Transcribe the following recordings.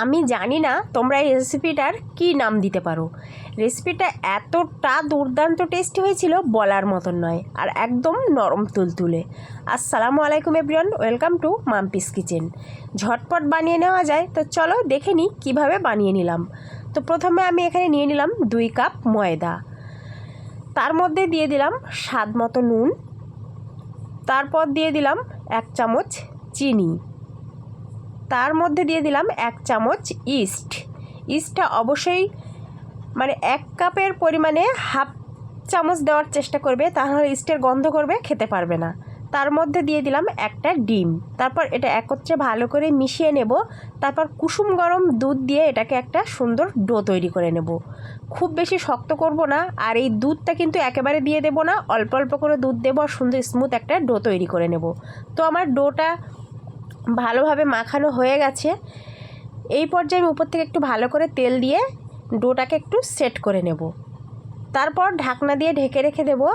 আমি জানি না তোমরা এই রেসিপিটার কী নাম দিতে পারো। রেসিপিটা এতটা দুর্দান্ত টেস্টি হয়েছিল বলার মতন নয় আর একদম নরম তুলতুলে। আসসালামু আলাইকুম everyone, welcome to Mampi's kitchen. ঝটপট বানিয়ে নেওয়া যায়, তো চলো দেখে নিই কীভাবে বানিয়ে নিলাম। তো প্রথমে আমি এখানে নিয়ে নিলাম দুই কাপ ময়দা। তার মধ্যে দিয়ে দিলাম স্বাদ মতো নুন। তারপর দিয়ে দিলাম এক চামচ চিনি। তার মধ্যে দিয়ে দিলাম এক চামচ ইস্ট। ইস্টটা অবশ্যই মানে এক কাপের পরিমাণে হাফ চামচ দেওয়ার চেষ্টা করবে, তাহলে ইস্টের গন্ধ করবে, খেতে পারবে না। তার মধ্যে দিয়ে দিলাম একটা ডিম। তারপর এটা একত্রে ভালো করে মিশিয়ে নেব। তারপর কুসুম গরম দুধ দিয়ে এটাকে একটা সুন্দর ডো তৈরি করে নেব। খুব বেশি শক্ত করব না, আর এই দুধটা কিন্তু একেবারে দিয়ে দেব না, অল্প অল্প করে দুধ দেবো আর সুন্দর স্মুথ একটা ডো তৈরি করে নেব। তো আমার ডোটা ভালোভাবে মাখানো হয়ে গেছে। এই পর্যায়ে আমি উপর থেকে একটু ভালো করে তেল দিয়ে ডোটাকে একটু সেট করে নেব। তারপর ঢাকনা দিয়ে ঢেকে রেখে দেবো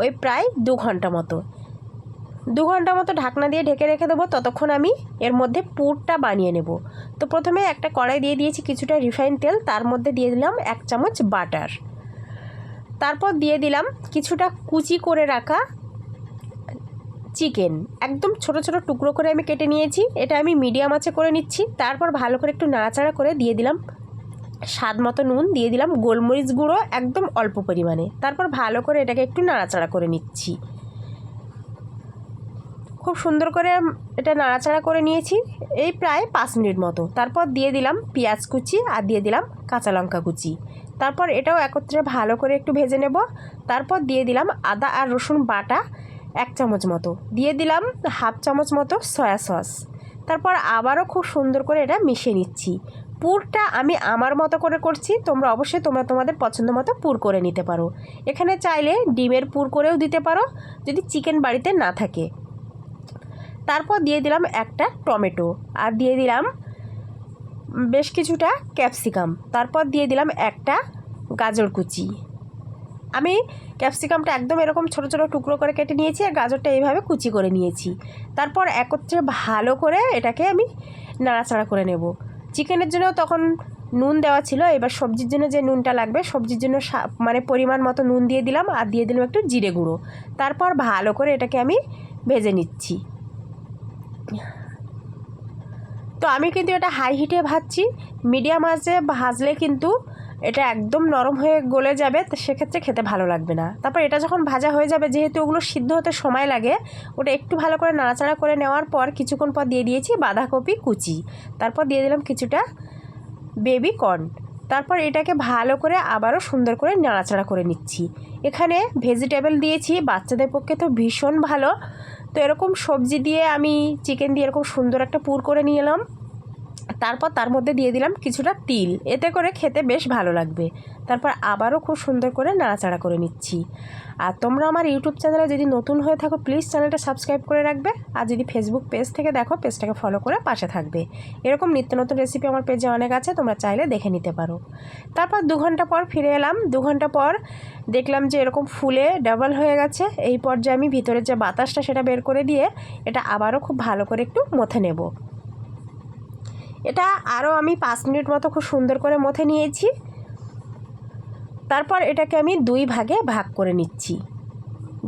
ওই প্রায় দু ঘণ্টা মতো। দু ঘণ্টা মতো ঢাকনা দিয়ে ঢেকে রেখে দেবো, ততক্ষণ আমি এর মধ্যে পুরটা বানিয়ে নেব। তো প্রথমে একটা কড়াই দিয়ে দিয়েছি কিছুটা রিফাইন তেল, তার মধ্যে দিয়ে দিলাম এক চামচ বাটার। তারপর দিয়ে দিলাম কিছুটা কুচি করে রাখা চিকেন। একদম ছোট ছোট টুকরো করে আমি কেটে নিয়েছি। এটা আমি মিডিয়াম আঁচে করে নিচ্ছি। তারপর ভালো করে একটু নাড়াচাড়া করে দিয়ে দিলাম স্বাদ মতো নুন, দিয়ে দিলাম গোলমরিচ গুঁড়ো একদম অল্প পরিমাণে। তারপর ভালো করে এটাকে একটু নাড়াচাড়া করে নিচ্ছি। খুব সুন্দর করে এটা নাড়াচাড়া করে নিয়েছি এই প্রায় পাঁচ মিনিট মতো। তারপর দিয়ে দিলাম পেঁয়াজ কুচি আর দিয়ে দিলাম কাঁচা লঙ্কা কুচি। তারপর এটাও একত্রে ভালো করে একটু ভেজে নেব। তারপর দিয়ে দিলাম আদা আর রসুন বাটা। এক চামচ মতো। দিয়ে দিলাম হাফ চামচ মতো সয়া সস। তারপর আবারও খুব সুন্দর করে এটা মিশিয়ে নিচ্ছি। পুরটা আমি আমার মতো করে করছি, তোমরা অবশ্যই তোমরা তোমাদের পছন্দ মতো পুর করে নিতে পারো। এখানে চাইলে ডিমের পুর করেও দিতে পারো, যদি চিকেন বাড়িতে না থাকে। তারপর দিয়ে দিলাম একটা টমেটো, আর দিয়ে দিলাম বেশ কিছুটা ক্যাপসিকাম। তারপর দিয়ে দিলাম একটা গাজর কুচি। আমি ক্যাপসিকামটা একদম এরকম ছোট ছোট টুকরো করে কেটে নিয়েছি আর গাজরটা এইভাবে কুচি করে নিয়েছি। তারপর একত্রে ভালো করে এটাকে আমি নাড়াচাড়া করে নেব। চিকেনের জন্য তখন নুন দেওয়া ছিল, এবার সবজির জন্য যে নুনটা লাগবে সবজির জন্য মানে পরিমাণ মতো নুন দিয়ে দিলাম আর দিয়ে দিলাম একটু জিরে গুঁড়ো। তারপর ভালো করে এটাকে আমি ভেজে নিচ্ছি। তো আমি কিন্তু এটা হাই হিটে ভাজছি মিডিয়াম আঁচে ভাজলে কিন্তু এটা একদম নরম হয়ে গলে যাবে সেক্ষেত্রে খেতে ভালো লাগবে না। তারপর এটা যখন ভাজা হয়ে যাবে, যেহেতু ওগুলো সিদ্ধ হতে সময় লাগে, ওটা একটু ভালো করে নাড়াচাড়া করে নেওয়ার পর কিছুক্ষণ পর দিয়ে দিয়েছি বাঁধাকপি কুচি। তারপর দিয়ে দিলাম কিছুটা বেবি কর্ন। তারপর এটাকে ভালো করে আবারও সুন্দর করে নাড়াচাড়া করে নিচ্ছি। এখানে ভেজিটেবল দিয়েছি, বাচ্চাদের পক্ষে তো ভীষণ ভালো। তো এরকম সবজি দিয়ে আমি, চিকেন দিয়ে এরকম সুন্দর একটা পুর করে নিয়ে এলাম। তারপর তার মধ্যে দিয়ে দিলাম কিছুটা তিল। এতে করে খেতে বেশ ভালো লাগবে। তারপর আবারও খুব সুন্দর করে নাড়াচাড়া করে নিচ্ছি। আর তোমরা আমার ইউটিউব চ্যানেলে যদি নতুন হয়ে থাকো, প্লিজ চ্যানেলটা সাবস্ক্রাইব করে রাখবে। আর যদি ফেসবুক পেজ থেকে দেখো পেজটাকে ফলো করে পাশে থাকবে। এরকম নিত্য নতুন রেসিপি আমার পেজে অনেক আছে, তোমরা চাইলে দেখে নিতে পারো। তারপর দু ঘণ্টা পর ফিরে এলাম। দু ঘণ্টা পর দেখলাম যে এরকম ফুলে ডাবল হয়ে গেছে। এই পর্যায়ে আমি ভিতরের যে বাতাসটা সেটা বের করে দিয়ে, এটা আবারও খুব ভালো করে একটু মথে নেব। এটা আরও আমি পাঁচ মিনিট মতো খুব সুন্দর করে মথে নিয়েছি। তারপর এটাকে আমি দুই ভাগে ভাগ করে নিচ্ছি।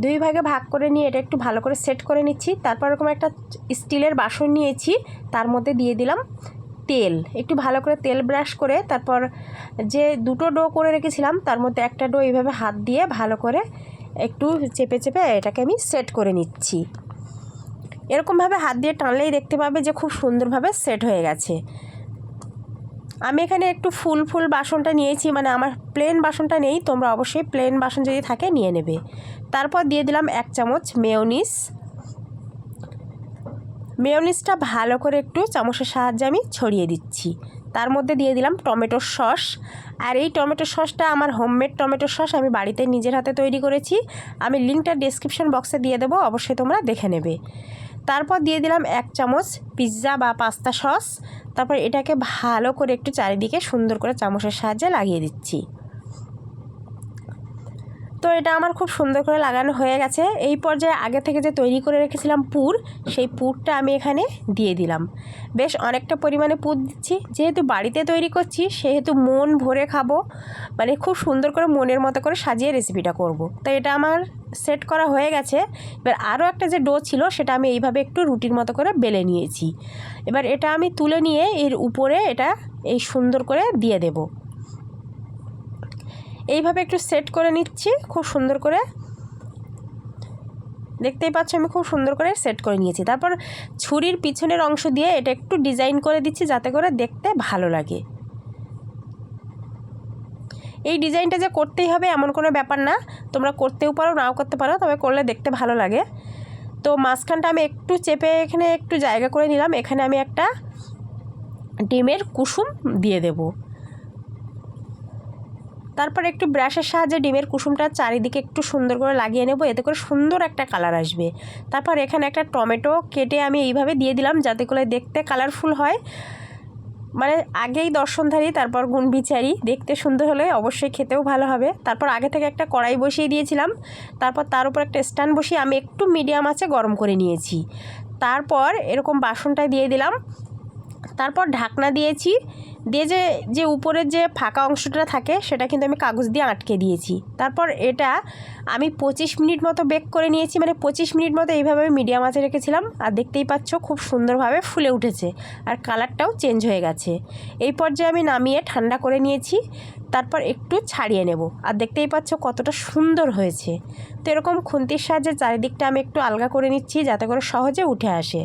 দুই ভাগে ভাগ করে নিয়ে এটা একটু ভালো করে সেট করে নিচ্ছি। তারপর এরকম একটা স্টিলের বাসন নিয়েছি, তার মধ্যে দিয়ে দিলাম তেল। একটু ভালো করে তেল ব্রাশ করে তারপর যে দুটো ডো করে রেখেছিলাম, তার মধ্যে একটা ডো এইভাবে হাত দিয়ে ভালো করে একটু চেপে চেপে এটাকে আমি সেট করে নিচ্ছি। এরকমভাবে হাত দিয়ে টানলেই দেখতে পাবে যে খুব সুন্দরভাবে সেট হয়ে গেছে। আমি এখানে একটু ফুল ফুল বাসনটা নিয়েছি মানে আমার প্লেন বাসনটা নেই, তোমরা অবশ্যই প্লেন বাসন যদি থাকে নিয়ে নেবে। তারপর দিয়ে দিলাম এক চামচ মেয়নিস মেয়নিসটা ভালো করে একটু চামচের সাহায্যে আমি ছড়িয়ে দিচ্ছি। তার মধ্যে দিয়ে দিলাম টমেটোর সস। আর এই টমেটো সসটা আমার হোমমেড টমেটো সস আমি বাড়িতে নিজের হাতে তৈরি করেছি। আমি লিঙ্কটা ডিসক্রিপশন বক্সে দিয়ে দেবো, অবশ্যই তোমরা দেখে নেবে। তারপর দিয়ে দিলাম এক চামচ পিৎজা বা পাস্তা সস তারপর এটাকে ভালো করে একটু চারিদিকে সুন্দর করে চামচের সাহায্যে লাগিয়ে দিচ্ছি। তো এটা আমার খুব সুন্দর করে লাগানো হয়ে গেছে। এই পর্যায়ে আগে থেকে যে তৈরি করে রেখেছিলাম পুর, সেই পুরটা আমি এখানে দিয়ে দিলাম। বেশ অনেকটা পরিমাণে পুর দিচ্ছি। যেহেতু বাড়িতে তৈরি করছি, সেহেতু মন ভরে খাব। মানে খুব সুন্দর করে মনের মতো করে সাজিয়ে রেসিপিটা করব। তো এটা আমার সেট করা হয়ে গেছে। এবার আরও একটা যে ডো ছিল, সেটা আমি এইভাবে একটু রুটির মতো করে বেলে নিয়েছি। এবার এটা আমি তুলে নিয়ে এর উপরে এটা এই সুন্দর করে দিয়ে দেবো। এইভাবে একটু সেট করে নিচ্ছি, খুব সুন্দর করে। দেখতেই পাচ্ছ আমি খুব সুন্দর করে সেট করে নিয়েছি। তারপর ছুরির পিছনের অংশ দিয়ে এটা একটু ডিজাইন করে দিচ্ছি যাতে করে দেখতে ভালো লাগে। এই ডিজাইনটা যে করতেই হবে এমন কোনো ব্যাপার না। তোমরা করতেও পারো, নাও করতে পারো, তবে করলে দেখতে ভালো লাগে। তো মাঝখানটা আমি একটু চেপে এখানে একটু জায়গা করে নিলাম। এখানে আমি একটা ডিমের কুসুম দিয়ে দেবো। তারপর একটু ব্রাশের সাহায্যে ডিমের কুসুমটা চারিদিকে একটু সুন্দর করে লাগিয়ে নেব, এতে করে সুন্দর একটা কালার আসবে। তারপর এখানে একটা টমেটো কেটে আমি এইভাবে দিয়ে দিলাম যাতে করে দেখতে কালারফুল হয়। মানে আগেই দর্শনধারী, তারপর গুণবিচারি দেখতে সুন্দর হলে অবশ্যই খেতেও ভালো হবে। তারপর আগে থেকে একটা কড়াই বসিয়ে দিয়েছিলাম। তারপর তার উপর একটা স্ট্যান্ড বসিয়ে আমি একটু মিডিয়াম আছে গরম করে নিয়েছি। তারপর এরকম বাসনটা দিয়ে দিলাম। তারপর ঢাকনা দিয়েছি। দিয়ে যে যে উপরের যে ফাঁকা অংশটা থাকে, সেটা কিন্তু আমি কাগজ দিয়ে আটকে দিয়েছি। তারপর এটা আমি পঁচিশ মিনিট মতো বেক করে নিয়েছি। মানে পঁচিশ মিনিট মতো এইভাবে আমি মিডিয়াম আঁচে রেখেছিলাম। আর দেখতেই পাচ্ছ খুব সুন্দরভাবে ফুলে উঠেছে। আর কালারটাও চেঞ্জ হয়ে গেছে। এই পর্যায়ে আমি নামিয়ে ঠান্ডা করে নিয়েছি। তারপর একটু ছাড়িয়ে নেব। আর দেখতেই পাচ্ছ কতটা সুন্দর হয়েছে। তো এরকম খুন্তির সাহায্যে চারিদিকটা আমি একটু আলগা করে নিচ্ছি যাতে করে সহজে উঠে আসে।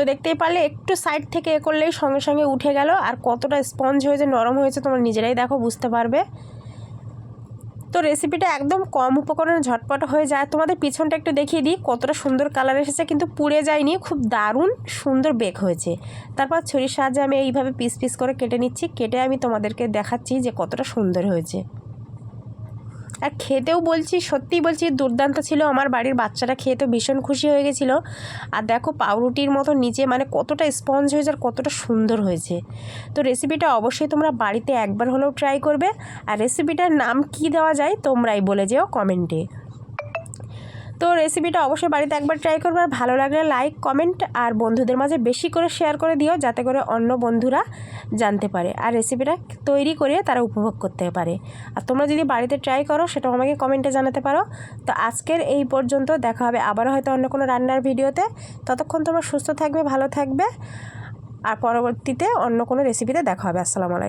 তো দেখতেই পারলে একটু সাইড থেকে এ করলেই সঙ্গে সঙ্গে উঠে গেল, আর কতটা স্পঞ্জ হয়েছে, নরম হয়েছে, তোমরা নিজেরাই দেখো, বুঝতে পারবে। তো রেসিপিটা একদম কম উপকরণে ঝটপট হয়ে যায়। তোমাদের পিছনটা একটু দেখিয়ে দিই, কতটা সুন্দর কালার এসেছে, কিন্তু পুড়ে যায়নি, খুব দারুণ সুন্দর বেক হয়েছে। তারপর ছুরির সাহায্যে আমি এইভাবে পিস পিস করে কেটে নিচ্ছি, কেটে আমি তোমাদেরকে দেখাচ্ছি যে কতটা সুন্দর হয়েছে। আর খেতেও বলছি, সত্যিই বলছি, দুর্দান্ত ছিল। আমার বাড়ির বাচ্চারা খেয়ে তো ভীষণ খুশি হয়ে গেছিল। আর দেখো, পাউরুটির মতো নিচে মানে কতটা স্পঞ্জ হয়েছে আর কতটা সুন্দর হয়েছে। তো রেসিপিটা অবশ্যই তোমরা বাড়িতে একবার হলেও ট্রাই করবে। আর রেসিপিটার নাম কি দেওয়া যায় তোমরাই বলে যেও কমেন্টে। তো রেসিপিটা অবশ্যই বাড়িতে একবার ট্রাই করবে আর ভালো লাগলে লাইক কমেন্ট আর বন্ধুদের মাঝে বেশি করে শেয়ার করে দিও যাতে করে অন্য বন্ধুরা জানতে পারে। আর রেসিপিটা তৈরি করে তারা উপভোগ করতে পারে। আর তোমরা যদি বাড়িতে ট্রাই করো সেটাও আমাকে কমেন্টে জানাতে পারো। তো আজকের এই পর্যন্ত দেখা হবে আবারও হয়তো অন্য কোনো রান্নার ভিডিওতে ততক্ষণ তোমরা সুস্থ থাকবে, ভালো থাকবে। আর পরবর্তীতে অন্য কোনো রেসিপিতে দেখা হবে। আসসালামু আলাইকুম।